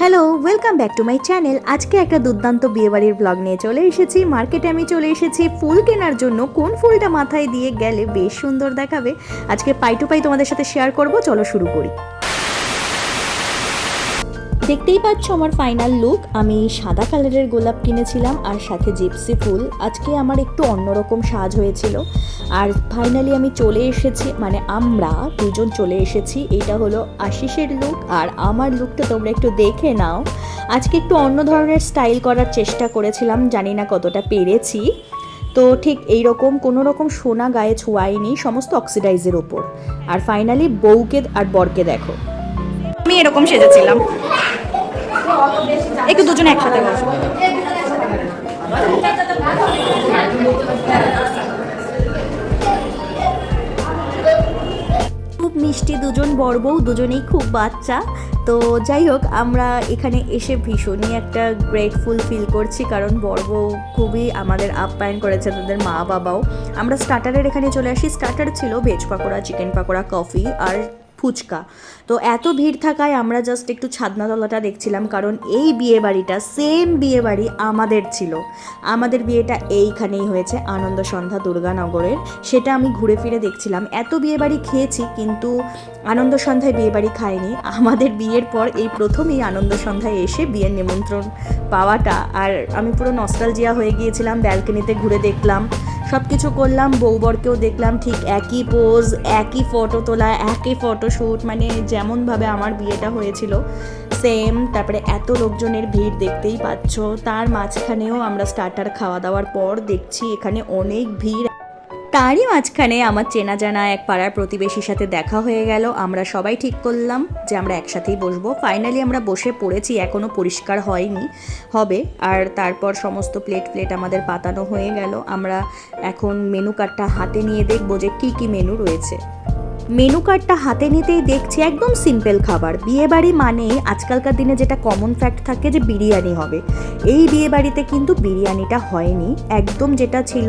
Hello welcome back to my channel আজকে একটা দুর্দান্ত বিয়েবাড়ির ব্লগ নিয়ে চলে এসেছি। মার্কেটে আমি চলে এসেছি। ফুল কেনার জন্য কোন ফুলটা মাথায় দিয়ে গেলে বেশ সুন্দর দেখাবে। আজকে পাই টু পাই তোমাদের সাথে শেয়ার করব। চলো শুরু করি। দেখতেই পাচ্ছ আমার ফাইনাল লুক আমি সাদা কালারের গোলাপ কিনেছিলাম আর সাথে জিপসি ফুল। আজকে আমার একটু অন্যরকম সাজ হয়েছিল। আর ফাইনালি আমি চলে এসেছি মানে আমরা দুজন চলে এসেছি। এটা হলো আশিসের লুক আর আমার লুকটা তোমরা একটু দেখে নাও। আজকে একটু অন্য ধরনের স্টাইল করার চেষ্টা করেছিলাম, জানি না কতটা পেরেছি। তো ঠিক এই রকম কোনো রকম সোনা গায়ে ছোঁয়াইনি সমস্ত অক্সিডাইজের ওপর। আর ফাইনালি বউকে আর বরকে দেখো। আমি এরকম সেজেছিলাম। একটু দুজনে একসাথে খুব মিষ্টি দুজন বর দুজনেই খুব বাচ্চা। তো যাই হোক, আমরা এখানে এসে ভীষণই একটা গ্রেটফুল ফিল করছি, কারণ বর বউ খুবই আমাদের আপ্যায়ন করেছে তাদের মা বাবাও আমরা স্টার্টারের এখানে চলে আসি। স্টার্টার ছিল veg pakora chicken pakora coffee আর ফুচকা। তো এত ভিড় থাকায় আমরা জাস্ট একটু ছাদনাতলাটা দেখছিলাম, কারণ এই বিয়ে বাড়িটা সেম বিয়ে বাড়ি আমাদের ছিল। আমাদের বিয়েটা এইখানেই হয়েছে, আনন্দ সন্ধ্যা দুর্গানগরের সেটা আমি ঘুরে ফিরে দেখছিলাম। এত বিয়ে বাড়ি খেয়েছি, কিন্তু আনন্দ সন্ধ্যায় বিয়ে বাড়ি খাইনি। আমাদের বিয়ের পর এই প্রথমেই আনন্দ সন্ধ্যায় এসে বিয়ের নিমন্ত্রণ পাওয়াটা। আর আমি পুরো নস্টালজিয়া হয়ে গিয়েছিলাম ব্যালকনিতে ঘুরে দেখলাম। সব কিছু করলাম বউবরকেও দেখলাম, ঠিক একই পোজ একই ফটো তোলা, একই ফটোশ্যুট মানে যেমনভাবে আমার বিয়েটা হয়েছিল সেম তারপরে এত লোকজনের ভিড় দেখতেই পাচ্ছ। তার মাঝখানেও আমরা স্টার্টার খাওয়া দাওয়ার পর দেখছি এখানে অনেক ভিড় তারই মাঝখানে আমার চেনা জানা এক পাড়ার প্রতিবেশীর সাথে দেখা হয়ে গেল। আমরা সবাই ঠিক করলাম যে আমরা একসাথেই বসবো। ফাইনালি আমরা বসে পড়েছি এখনও পরিষ্কার হয়নি। হবে, আর তারপর সমস্ত প্লেট প্লেট আমাদের পাতানো হয়ে গেল। আমরা এখন মেনু কার্ডটা হাতে নিয়ে দেখব যে কী কী মেনু রয়েছে। মেনু কার্ডটা হাতে নিতেই দেখছি একদম সিম্পল খাবার। বিয়েবাড়ি মানে আজকালকার দিনে যেটা কমন ফ্যাক্ট থাকে যে বিরিয়ানি হবে। এই বিয়েবাড়িতে কিন্তু বিরিয়ানিটা হয়নি। একদম যেটা ছিল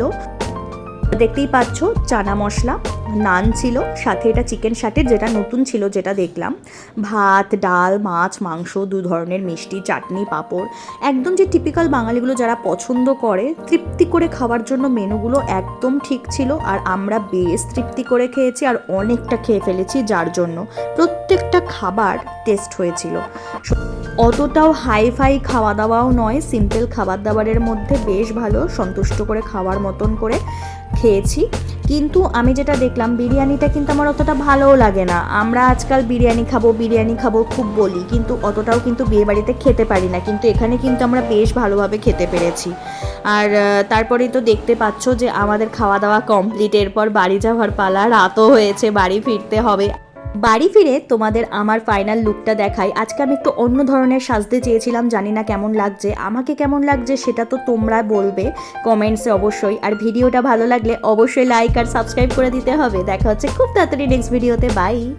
দেখতেই পাচ্ছ চানা মশলা। নান ছিল, সাথে এটা চিকেন শাটের যেটা নতুন ছিল, যেটা দেখলাম। ভাত, ডাল, মাছ, মাংস, দু ধরনের মিষ্টি, চাটনি, পাঁপড়। একদম যে টিপিক্যাল বাঙালিগুলো যারা পছন্দ করে, তৃপ্তি করে খাওয়ার জন্য মেনুগুলো একদম ঠিক ছিল আর আমরা বেশ তৃপ্তি করে খেয়েছি আর অনেকটা খেয়ে ফেলেছি যার জন্য। প্রত্যেকটা খাবার টেস্ট হয়েছিল। অতটাও হাই ফাই খাওয়া দাওয়াও নয় সিম্পল খাবার দাবারের মধ্যে বেশ ভালো, সন্তুষ্ট করে খাওয়ার মতন করে খেয়েছি। কিন্তু আমি যেটা দেখলাম, বিরিয়ানিটা কিন্তু আমার অতটা ভালোও লাগে না। আমরা আজকাল বিরিয়ানি খাব বিরিয়ানি খাব খুব বলি, কিন্তু অতটাও কিন্তু বিয়েবাড়িতে খেতে পারি না। কিন্তু এখানে কিন্তু আমরা বেশ ভালোভাবে খেতে পেরেছি। আর তারপরে তো দেখতে পাচ্ছ যে আমাদের খাওয়া দাওয়া কমপ্লিট এরপর বাড়ি যাওয়ার পালা, রাতও হয়েছে, বাড়ি ফিরতে হবে। বাড়ি ফিরে তোমাদের আমার ফাইনাল লুকটা দেখাই। আজকে আমি একটু অন্য ধরনের সাজতে চেয়েছিলাম, জানি না কেমন লাগছে। আমাকে কেমন লাগছে সেটা তো তোমরা বলবে কমেন্টসে অবশ্যই। আর ভিডিওটা ভালো লাগলে অবশ্যই লাইক আর সাবস্ক্রাইব করে দিতে হবে। দেখা হচ্ছে খুব তাড়াতাড়ি নেক্সট ভিডিওতে বাই